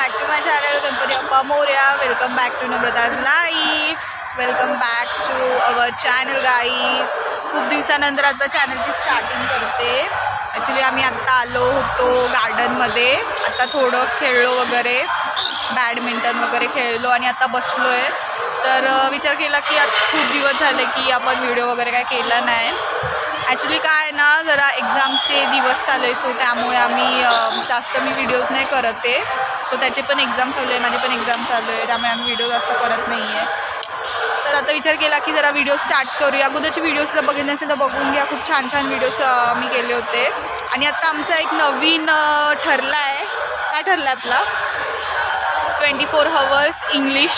Back to my channel Ganpati Bappa Morya welcome back to Namrata's life welcome back to our channel guys खूप दिवसानंतर आता चॅनलची starting करते. Actually आम्ही आत्ता आलो होतो गार्डनमध्ये आत्ता थोडं खेळलो वगैरे बॅडमिंटन वगैरे खेळलो आणि आता बसलो आहे तर विचार केला की आज खूप दिवस झाले की आपण व्हिडिओ वगैरे काय केला नाही. ॲक्च्युली काय आहे ना जरा एक्झामचे दिवस चालू आहे सो त्यामुळे आम्ही जास्त मी व्हिडिओज नाही करत आहे सो त्याचे पण एक्झाम चालू आहे माझे पण एक्झाम चालू आहे त्यामुळे आम्ही व्हिडिओ जास्त करत नाही आहे तर आता विचार केला की जरा व्हिडिओ स्टार्ट करूया. अगोदरचे व्हिडिओज जर बघितले नसेल तर बघून घ्या खूप छान छान व्हिडिओज मी केले होते. आणि आत्ता आमचा एक नवीन ठरला आहे. काय ठरलं आहे आपला? Twenty four hours English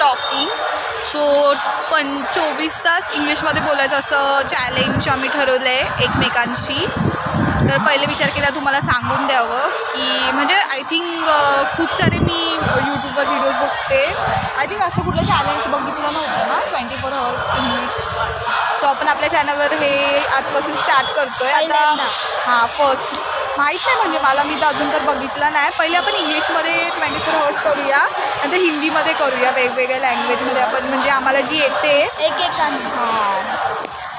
talking so पण चोवीस तास इंग्लिशमध्ये बोलायचं असं चॅलेंज आम्ही ठरवलं आहे एकमेकांशी. तर पहिले विचार केला तुम्हाला सांगून द्यावं की म्हणजे आय थिंक खूप सारे मी यूट्यूबवर व्हिडिओज बघते. आय थिंक असं कुठलं चॅलेंज बघितलं नव्हतं ना? सो आपण आपल्या चॅनलवर हे आजपासून स्टार्ट करतोय. आता पहिल्यांदा. हां फर्स्ट माहीत नाही म्हणजे मला मी तर अजून तर बघितलं नाही. पहिले आपण इंग्लिशमध्ये ट्वेंटी फोर हवर्स करूया नंतर हिंदीमध्ये करूया. वेगवेगळ्या लँग्वेजमध्ये आपण म्हणजे आम्हाला जी येते. एक एक हां.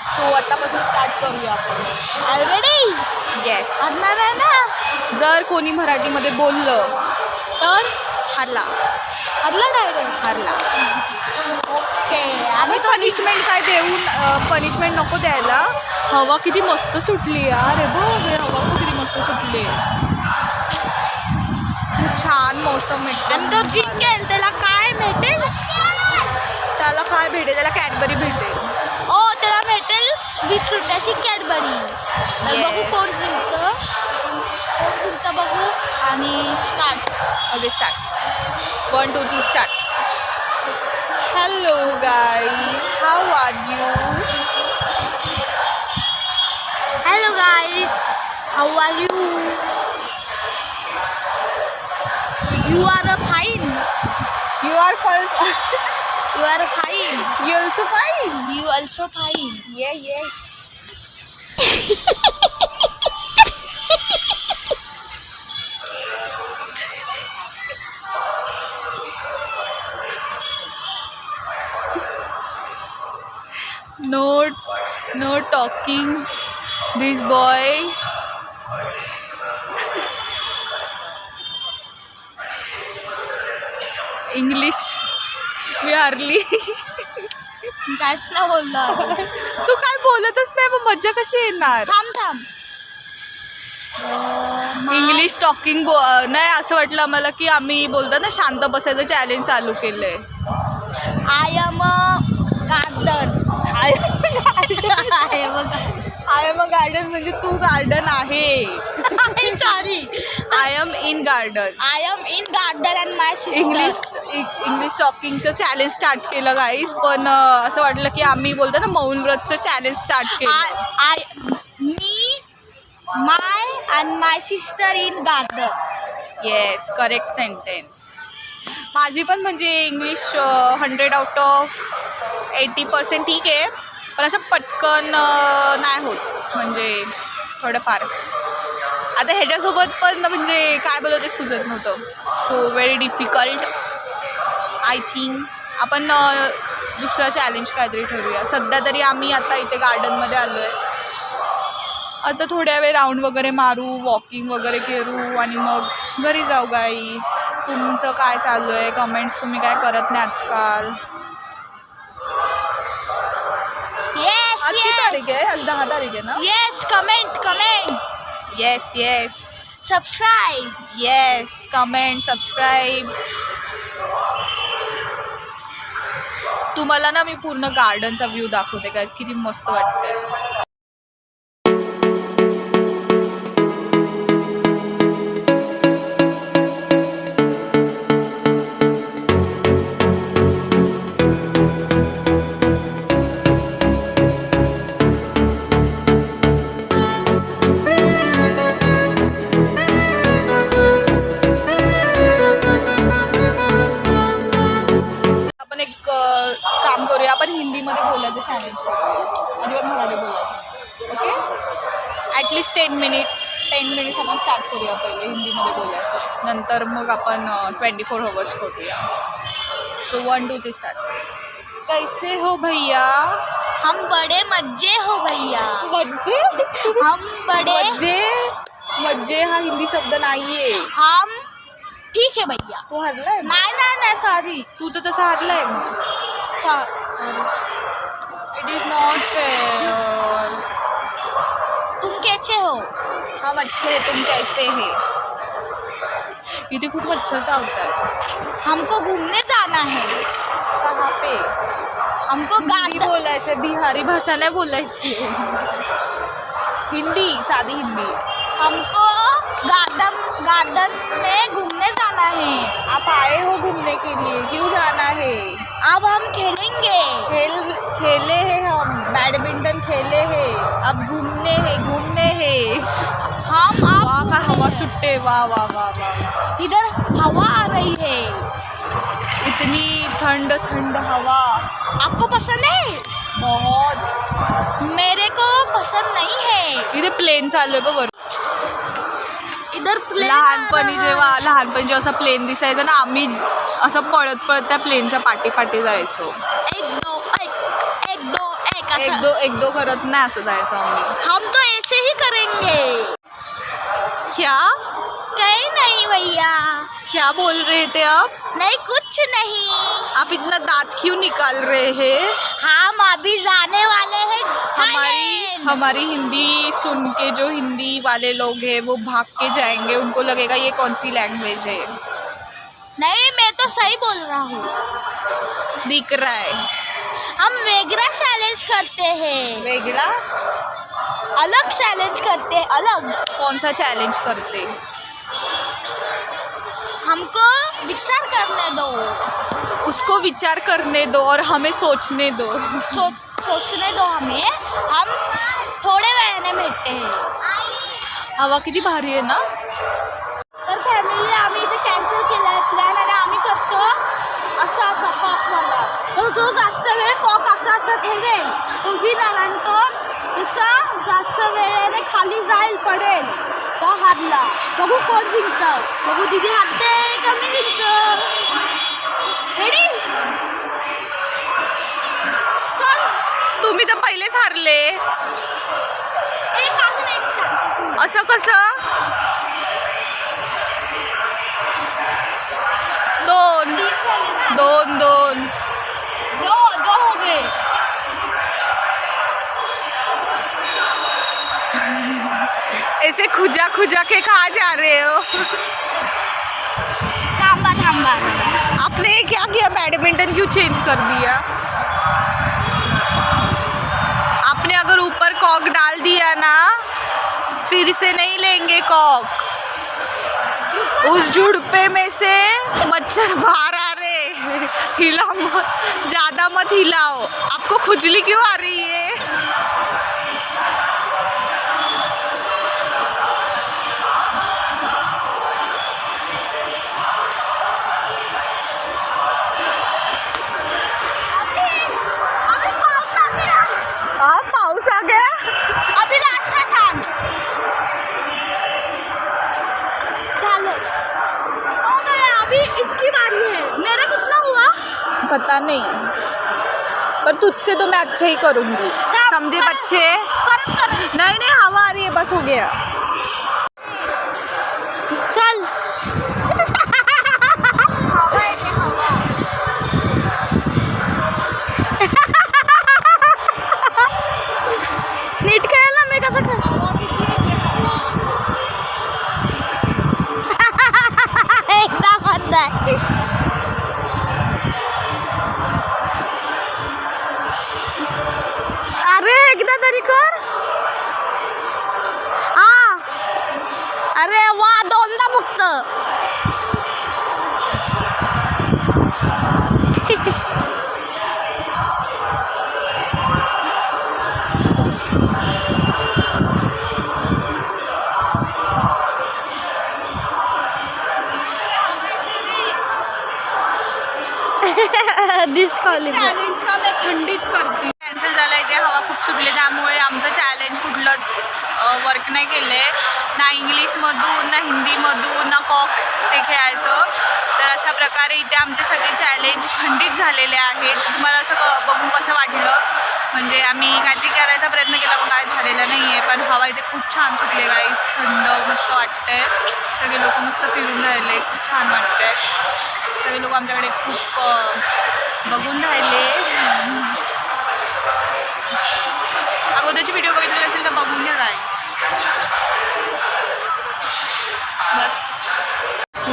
सो आत्तापासून स्टार्ट करूया आपण. ऑलरेडी येस आहे ना? जर कोणी मराठीमध्ये बोललं तर? हरला. आदला डायरेक्ट हरला. ओके आम्ही पनिशमेंट काय देऊन पनिशमेंट नको द्यायला? हवा किती मस्त सुटली अरे बघ हे हवा किती मस्त सुटली. खूप छान मोसम आणि तो जिंकेल त्याला काय भेटेल? त्याला काय भेटेल? त्याला कॅडबरी भेटेल. ओ त्याला भेटेल वीस रुपयाची कॅडबरी तर. बघू कोण जिंकतं. कोण जिंकतं बघू. आणि start okay start One, two, three, start. Hello, guys. How are you? Hello, guys. How are you? You are a fine. You are fine. you are fine. You also fine. You also fine. Yeah, yes. no no talking. This boy. English. मी हरली काहीच ना बोललो तू काय बोलतच नाही मग मज्जा कशी येणार? थांब थांब. इंग्लिश टॉकिंग बो नाही असं वाटलं आम्हाला की आम्ही बोलतो ना शांत बसायचं चॅलेंज चालू केलंय. I am a garden I am a I am a garden म्हणजे तू गार्डन आहे. Sorry I am in garden. I am in garden and my English English टॉकिंगचं challenge start केलं गाईस पण अं, असं वाटलं की आम्ही बोलतो ना मौन व्रतचं चॅलेंज स्टार्ट केलं. I me my and my sister in garden. Yes correct sentence माझी पण म्हणजे English hundred out of eighty percent ठीक आहे. पण असं पटकन नाही होत. म्हणजे थोडंफार. आता ह्याच्यासोबत पण म्हणजे काय बोलवते सुचत नव्हतं. So very difficult I think आपण दुसरा चॅलेंज काहीतरी ठरूया सध्या तरी आम्ही आता इथे गार्डनमध्ये आलो आहे आता थोड्या वेळ राऊंड वगैरे मारू वॉकिंग वगैरे करू आणि मग घरी जाऊ गाईस तुमचं काय चालू आहे? कमेंट्स तुम्ही काय करत नाही आजकाल? आज किती तारीख आहे आज दहा तारीख आहे ना? Yes comment comment yes yes subscribe yes comment subscribe तुम्हाला ना मी पूर्ण गार्डनचा व्ह्यू दाखवते काय किती मस्त वाटतंय. चॅलेंज करूया अजिबात मराठी बोलायचं at least ten minutes ten minutes आपण स्टार्ट करूया पहिले हिंदीमध्ये बोलायचं. नंतर मग आपण ट्वेंटी फोर आवर्स करूया. So one two three start कैसे हो भैया? हम बड़े मज्जे हो भैया। मज्जे? हम बड़े मज्जे? मज्जे हा हिंदी शब्द नाहीये. हम ठीक है भैया। तू हरलाय? नाही नाही नाही सॉरी तू तर तसा हरलाय. इट इज़ नॉट फेअर तुम कैसे हो? हम अच्छे है तुम कैसे है? इथे खूप मच्छर चावतात हमको घूमने जाना है। कहाँ पे? हमको हिंदी गार्डन बोलायचं बिहारी भाषा नाही बोलायची हिंदी साधी हिंदी। हमको गार्डन गार्डन में घूमने जाना है। आप आए हो घूमने? है अब हम खेलेंगे। खेल खेले हैं हम बैडमिंटन खेले हैं अब घूमने हैं घूमने हैं। हम वाह का हवा सुट्टे वाह वाह वाह वाह। इधर हवा आ रही है। इतनी ठंड ठंड हवा। आपको पसंद है? बहुत। मेरे को पसंद नहीं है। इधर प्लेन चालू बघ लहानपणी जेव्हा. लहानपणी जेव्हा असं प्लेन दिसायचं ना आम्ही असं पळत पळत त्या प्लेनच्या पाठी पाठी जायचो. एक दो एक एक दो एक एक दो एक दो करत नाही असं जायचं आम्ही. हम तो ऐसे ही करेंगे. क्या? नहीं भैया। क्या बोल रहे थे आप? नहीं कुछ नहीं। आप इतना दांत क्यों निकाल रहे हैं? हम अभी जाने वाले हैं हमारी हमारी हिंदी सुन के जो हिंदी वाले लोग हैं वो भाग के जाएँगे। उनको लगेगा ये कौन सी लैंग्वेज है? नहीं मैं तो सही बोल रहा हूँ। दिख रहा है। हम वेगरा चैलेंज करते हैं। वेगळा अलग चैलेंज करते हैं अलग। कौन सा चैलेंज करते? हमको विचार करने दो। उसको विचार करने दो और हमें सोचने दो। सोच सोचने दो हमें। हम थोडे वेळाने भेटते हैं। हवा किती भारी आहे ना? तर फॅमिली आम्ही इथे कॅन्सल केला आहे प्लॅन आणि आम्ही करतो असा असा कॉकवाला तर तो जास्त वेळ कॉक असा असा ठेवेल तो विनर आणि तो जसा जास्त वेळेने खाली जाईल पडेल। तो हारला. बघू कोण जिंकतं. बघू दिदी हारते का मी जिंकतो. रेडी चल. तुम्ही तर पहिलेच हारले. असं कसं? दोन. दोन दोन. ऐसे खुजा खुजा के कहा जा रहे हो। थांबा थांबा। आपने क्या किया? बैडमिंटन क्यों चेंज कर दिया? आपने अगर ऊपर कॉक डाल दिया ना फिर से नहीं लेंगे कॉक। उस जुड़पे में से मच्छर बाहर आ रहे हिला मत ज़्यादा मत हिलाओ। आपको खुजली क्यों आ रही है? पाऊस आ गया सांग झालं अभी इसकी बारी है। मेरा कितना हुआ? पता नहीं। पर तुझसे तो मैं अच्छा ही करूँगी। समझे बच्चे? नहीं नहीं हवा आ रही है बस हो गया। चल। चॅलेंज चॅलेंज का मी खंडित करते. कॅन्सल झालं इथे हवा खूप सुटली त्यामुळे आमचं चॅलेंज कुठलंच वर्क नाही केलं. आहे ना इंग्लिशमधून ना हिंदीमधून ना कॉक ते खेळायचं. तर अशा प्रकारे इथे आमचे सगळे चॅलेंज खंडित झालेले आहेत. तुम्हाला असं क बघून कसं वाटलं? म्हणजे आम्ही काहीतरी करायचा प्रयत्न केला पण काय झालेलं नाही आहे पण हवा इथे खूप छान सुटले गाईस थंड मस्त वाटतंय. सगळे लोक मस्त फिरून राहिले. खूप छान वाटतंय. सगळे लोक आमच्याकडे खूप बघून राहिले. अगोदरची व्हिडिओ बघितलेली असेल तर बघून घ्या गाईस बस.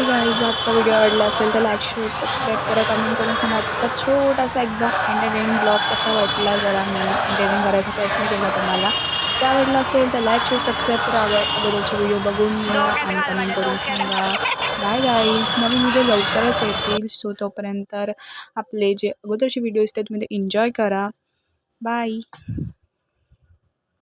हे गाईज आजचा व्हिडिओ आवडला असेल तर लाईक शेअर सबस्क्राईब करा कमेंट करून सांगा आजचा छोटासा एकदम एंटरटेनिंग ब्लॉग कसा वाटला जरा मी एंटरटेन करायचा प्रयत्न केला तुम्हाला. त्या आवडला असेल तर लाईक शेअर सबस्क्राईब करा. अगोदरचे व्हिडिओ बघून घ्या आणि कमेंट करून सांगा. बाय गाईज नवीन व्हिडिओ लवकरच येतील. सो तोपर्यंत आपले जे अगोदरचे व्हिडिओज ते तुम्ही ते एन्जॉय करा. बाय